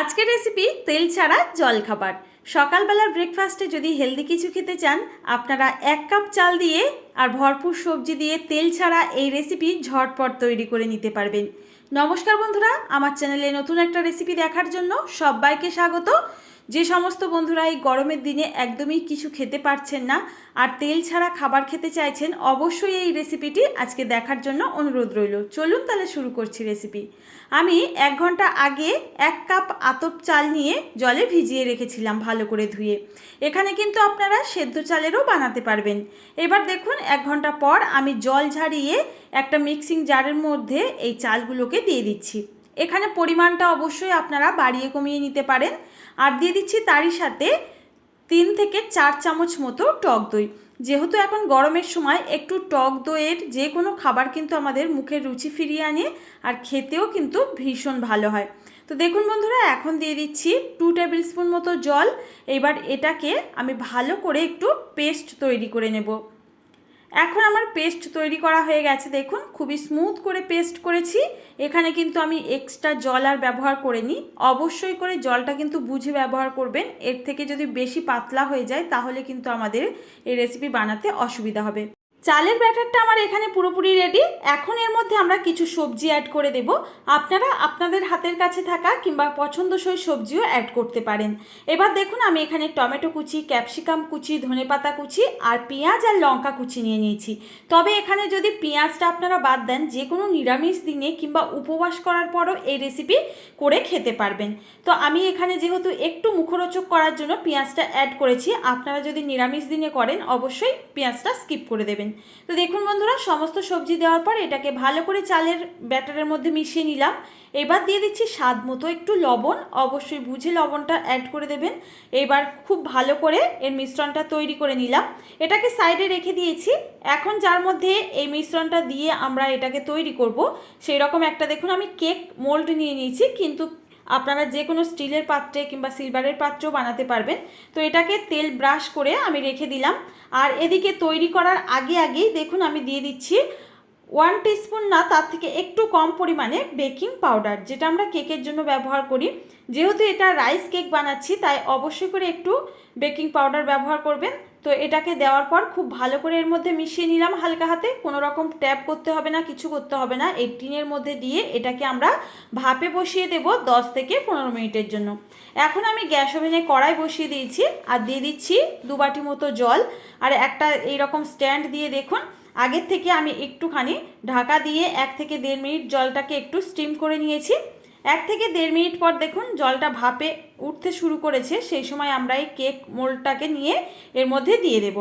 আজকের রেসিপি তেল ছাড়া জল খাবার সকালবেলার ব্রেকফাস্টে যদি হেলদি কিছু খেতে চান, আপনারা এক কাপ চাল দিয়ে আর ভরপুর সবজি দিয়ে তেল ছাড়া এই রেসিপি ঝটপট তৈরি করে নিতে পারবেন। নমস্কার বন্ধুরা, আমার চ্যানেলে নতুন একটা রেসিপি দেখার জন্য সবাইকে স্বাগত। যে সমস্ত বন্ধুরা এই গরমের দিনে একদমই কিছু খেতে পারছেন না আর তেল ছাড়া খাবার খেতে চাইছেন, অবশ্যই এই রেসিপিটি আজকে দেখার জন্য অনুরোধ রইল। চলুন তাহলে শুরু করছি রেসিপি আমি এক ঘণ্টা আগে এক কাপ আতপ চাল নিয়ে জলে ভিজিয়ে রেখেছিলাম ভালো করে ধুয়ে। এখানে কিন্তু আপনারা সেদ্ধ চালেরও বানাতে পারবেন। এবার দেখুন, এক ঘণ্টা পর আমি জল ঝাড়িয়ে একটা মিক্সিং জারের মধ্যে এই চালগুলোকে দিয়ে দিচ্ছি। এখানে পরিমাণটা অবশ্যই আপনারা বাড়িয়ে কমিয়ে নিতে পারেন। আর দিয়ে দিচ্ছি তারই সাথে তিন থেকে চার চামচ মতো টক দই। যেহেতু এখন গরমের সময়, একটু টক দইয়ের যে কোনো খাবার কিন্তু আমাদের মুখের রুচি ফিরিয়ে আনে আর খেতেও কিন্তু ভীষণ ভালো হয়। তো দেখুন বন্ধুরা, এখন দিয়ে দিচ্ছি টু টেবিল স্পুন মতো জল। এবার এটাকে আমি ভালো করে একটু পেস্ট তৈরি করে নেব। এখন আমার পেস্ট তৈরি করা হয়ে গেছে, দেখুন, খুবই স্মুথ করে পেস্ট করেছি। এখানে কিন্তু আমি এক্সট্রা জল আর ব্যবহার করিনি। অবশ্যই করে জলটা কিন্তু বুঝে ব্যবহার করবেন। এর থেকে যদি বেশি পাতলা হয়ে যায়, তাহলে কিন্তু আমাদের এই রেসিপি বানাতে অসুবিধা হবে। চালের ব্যাটারটা আমার এখানে পুরোপুরি রেডি এখন এর মধ্যে আমরা কিছু সবজি অ্যাড করে দেব। আপনারা আপনাদের হাতের কাছে থাকা কিংবা পছন্দসই সবজিও অ্যাড করতে পারেন। এবার দেখুন, আমি এখানে টমেটো কুচি ক্যাপসিকাম কুচি, ধনেপাতা কুচি আর পেঁয়াজ আর লঙ্কা কুচি নিয়ে নিয়েছি। তবে এখানে যদি পেঁয়াজটা আপনারা বাদ দেন যে কোনো নিরামিষ দিনে কিংবা উপবাস করার পরও এই রেসিপি করে খেতে পারবেন। তো আমি এখানে যেহেতু একটু মুখরোচক করার জন্য পেঁয়াজটা অ্যাড করেছি, আপনারা যদি নিরামিষ দিনে করেন, অবশ্যই পেঁয়াজটা স্কিপ করে দেবেন। তো দেখুন বন্ধুরা, সমস্ত সবজি দেওয়ার পর এটাকে ভালো করে চালের ব্যাটারের মধ্যে মিশিয়ে নিলাম। এবার দিয়ে দিচ্ছি স্বাদ মতো একটু লবণ। অবশ্যই বুঝে লবণটা অ্যাড করে দেবেন। এবার খুব ভালো করে এর মিশ্রণটা তৈরি করে নিলাম। এটাকে সাইডে রেখে দিয়েছি। এখন যার মধ্যে এই মিশ্রণটা দিয়ে আমরা এটাকে তৈরি করব, সেই রকম একটা দেখুন আমি কেক মোল্ড নিয়ে নিয়েছি, কিন্তু আপনারা যে কোনো স্টিলের পাত্রে কিংবা সিলভারের পাত্রেও বানাতে পারবেন। তো এটাকে তেল ব্রাশ করে আমি রেখে দিলাম। আর এদিকে তৈরি করার আগে আগেই দেখুন আমি দিয়ে দিচ্ছি ওয়ান টিস্পুন না, তার থেকে একটু কম পরিমাণে বেকিং পাউডার, যেটা আমরা কেকের জন্য ব্যবহার করি। যেহেতু এটা রাইস কেক বানাচ্ছি, তাই অবশ্যই করে একটু বেকিং পাউডার ব্যবহার করবেন। তো এটাকে দেওয়ার পর খুব ভালো করে এর মধ্যে মিশিয়ে নিলাম হালকা হাতে। কোনো রকম ট্যাপ করতে হবে না, কিছু করতে হবে না। এই টিনের মধ্যে দিয়ে এটাকে আমরা ভাপে বসিয়ে দেব দশ থেকে পনেরো মিনিটের জন্য। এখন আমি গ্যাস ওভেনে কড়াই বসিয়ে দিয়েছি আর দিয়ে দিচ্ছি দু বাটি মতো জল। আর একটা এইরকম স্ট্যান্ড দিয়ে দেখুন, আগের থেকে আমি একটুখানি ঢাকা দিয়ে এক থেকে দেড় মিনিট জলটাকে একটু স্টিম করে নিয়েছি। এক থেকে দেড় মিনিট পর দেখুন জলটা ভাপে উঠতে শুরু করেছে। সেই সময় আমরা এই কেক মোল্ডটাকে নিয়ে এর মধ্যে দিয়ে দেব।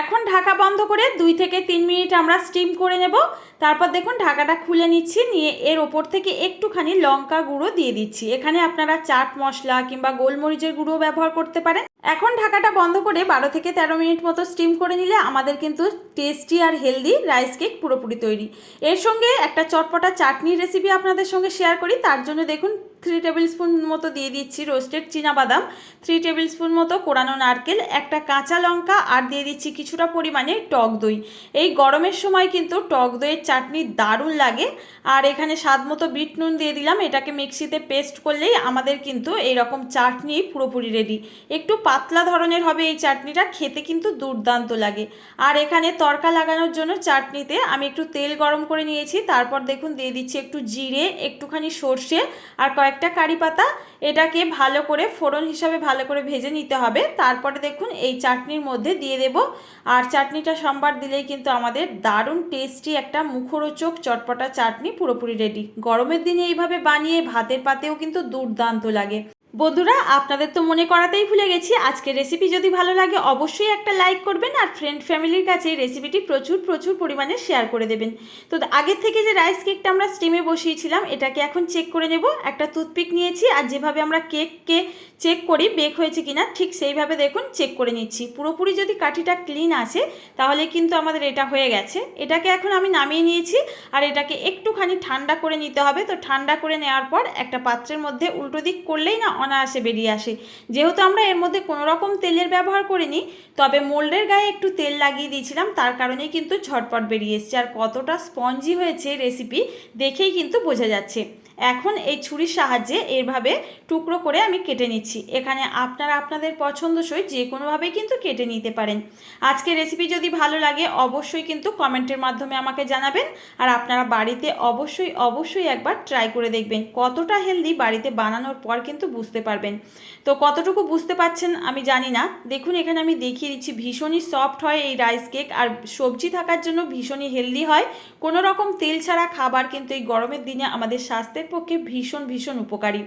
এখন ঢাকা বন্ধ করে দুই থেকে তিন মিনিট আমরা স্টিম করে নেব। তারপর দেখুন ঢাকাটা খুলে নিচ্ছি, নিয়ে এর ওপর থেকে একটুখানি লঙ্কা গুঁড়ো দিয়ে দিচ্ছি। এখানে আপনারা চাট মশলা কিংবা গোলমরিচের গুঁড়ো ব্যবহার করতে পারেন। এখন ঢাকাটা বন্ধ করে বারো থেকে তেরো মিনিট মতো স্টিম করে নিলে আমাদের কিন্তু টেস্টি আর হেলদি রাইস কেক পুরোপুরি তৈরি। এর সঙ্গে একটা চটপটা চাটনির রেসিপি আপনাদের সঙ্গে শেয়ার করি, তার জন্য দেখুন থ্রি টেবিল স্পুন মতো দিয়ে দিচ্ছি রোস্টেড বাদাম থ্রি টেবিল স্পুন মতো কোরানো নারকেল, একটা কাঁচা লঙ্কা আর দিয়ে দিচ্ছি কিছুটা পরিমাণে টক দই। এই গরমের সময় কিন্তু টক দইয়ের চাটনি দারুণ লাগে। আর এখানে স্বাদ মতো বিট নুন দিয়ে দিলাম, এটাকে মিক্সিতে পেস্ট করলেই আমাদের কিন্তু এই রকম চাটনি পুরোপুরি রেডি একটু পাতলা ধরনের হবে এই চাটনিটা, খেতে কিন্তু দুর্দান্ত লাগে। আর এখানে তরকা লাগানোর জন্য চাটনিতে আমি একটু তেল গরম করে নিয়েছি, তারপর দেখুন দিয়ে দিচ্ছি একটু জিরে, একটুখানি সর্ষে আর কয়েকটা কারি পাতা এটাকে ভালো করে ফোড়ন হিসাবে ভালো করে ভেজে নিতে হবে। তারপরে দেখুন এই চাটনির মধ্যে দিয়ে দেব। আর চাটনিটা সোমবার দিলেই কিন্তু আমাদের দারুণ টেস্টি একটা মুখরোচক চটপটা চাটনি পুরোপুরি রেডি গরমের দিনে এইভাবে বানিয়ে ভাতের পাতেও কিন্তু দুর্দান্ত লাগে। বন্ধুরা, আপনাদের তো মনে করাতেই ভুলে গেছি আজকে রেসিপি যদি ভালো লাগে অবশ্যই একটা লাইক করবেন আর ফ্রেন্ড ফ্যামিলির কাছে রেসিপিটি প্রচুর প্রচুর পরিমাণে শেয়ার করে দেবেন। তো আগের থেকে যে রাইস কেকটা আমরা স্টিমে বসিয়েছিলাম, এটাকে এখন চেক করে নেব। একটা টুথপিক নিয়েছি আর যেভাবে আমরা কেককে চেক করি বেক হয়েছে কিনা, ঠিক সেইভাবে দেখুন চেক করে নিচ্ছি। পুরোপুরি যদি কাঠিটা ক্লিন আসে তাহলে কিন্তু আমাদের এটা হয়ে গেছে। এটাকে এখন আমি নামিয়ে নিয়েছি আর এটাকে একটুখানি ঠান্ডা করে নিতে হবে। তো ঠান্ডা করে নেওয়ার পর একটা পাত্রের মধ্যে উল্টো দিক করলেই না অনায়াসে বেরিয়ে আসে। যেহেতু আমরা এর মধ্যে কোনো রকম তেলের ব্যবহার করিনি, তবে মোল্ডের গায়ে একটু তেল লাগিয়ে দিয়েছিলাম, তার কারণে কিন্তু ঝটপট বেরিয়ে এসছে। আর কতটা স্পঞ্জি হয়েছে রেসিপি দেখেই কিন্তু বোঝা যাচ্ছে। এখন এই ছুরির সাহায্যে এইভাবে টুকরো করে আমি কেটে নিচ্ছি। এখানে আপনারা আপনাদের পছন্দসই যে কোনোভাবেই কিন্তু কেটে নিতে পারেন। আজকে রেসিপি যদি ভালো লাগে, অবশ্যই কিন্তু কমেন্টের মাধ্যমে আমাকে জানাবেন। আর আপনারা বাড়িতে অবশ্যই অবশ্যই একবার ট্রাই করে দেখবেন। কতটা হেলদি বাড়িতে বানানোর পর কিন্তু বুঝতে পারবেন। তো কতটুকু বুঝতে পারছেন আমি জানি না। দেখুন, এখানে আমি দেখিয়ে দিচ্ছি ভীষণই সফট হয় এই রাইস কেক আর সবজি থাকার জন্য ভীষণই হেলদি হয়। কোনো রকম তেল ছাড়া খাবার কিন্তু এই গরমের দিনে আমাদের স্বাস্থ্যের পক্ষে ভীষণ ভীষণ উপকারী।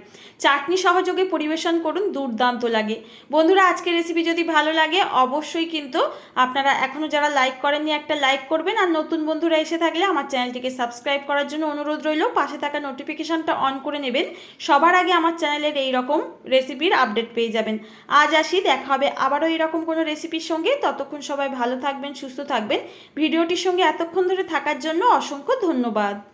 চাটনি সহযোগে পরিবেশন করুন, দুর্দান্ত লাগে। বন্ধুরা, আজকের রেসিপি যদি ভালো লাগে, অবশ্যই কিন্তু আপনারা এখনও যারা লাইক করেননি, একটা লাইক করবেন। আর নতুন বন্ধুরা এসে থাকলে আমার চ্যানেলটিকে সাবস্ক্রাইব করার জন্য অনুরোধ রইল। পাশে থাকা নোটিফিকেশানটা অন করে নেবেন। সবার আগে আমার চ্যানেলের এই রকম রেসিপির আপডেট পেয়ে যাবেন। আজ আসি, দেখা হবে আবারও এরকম কোনো রেসিপির সঙ্গে। ততক্ষণ সবাই ভালো থাকবেন, সুস্থ থাকবেন। ভিডিওটির সঙ্গে এতক্ষণ ধরে থাকার জন্য অসংখ্য ধন্যবাদ।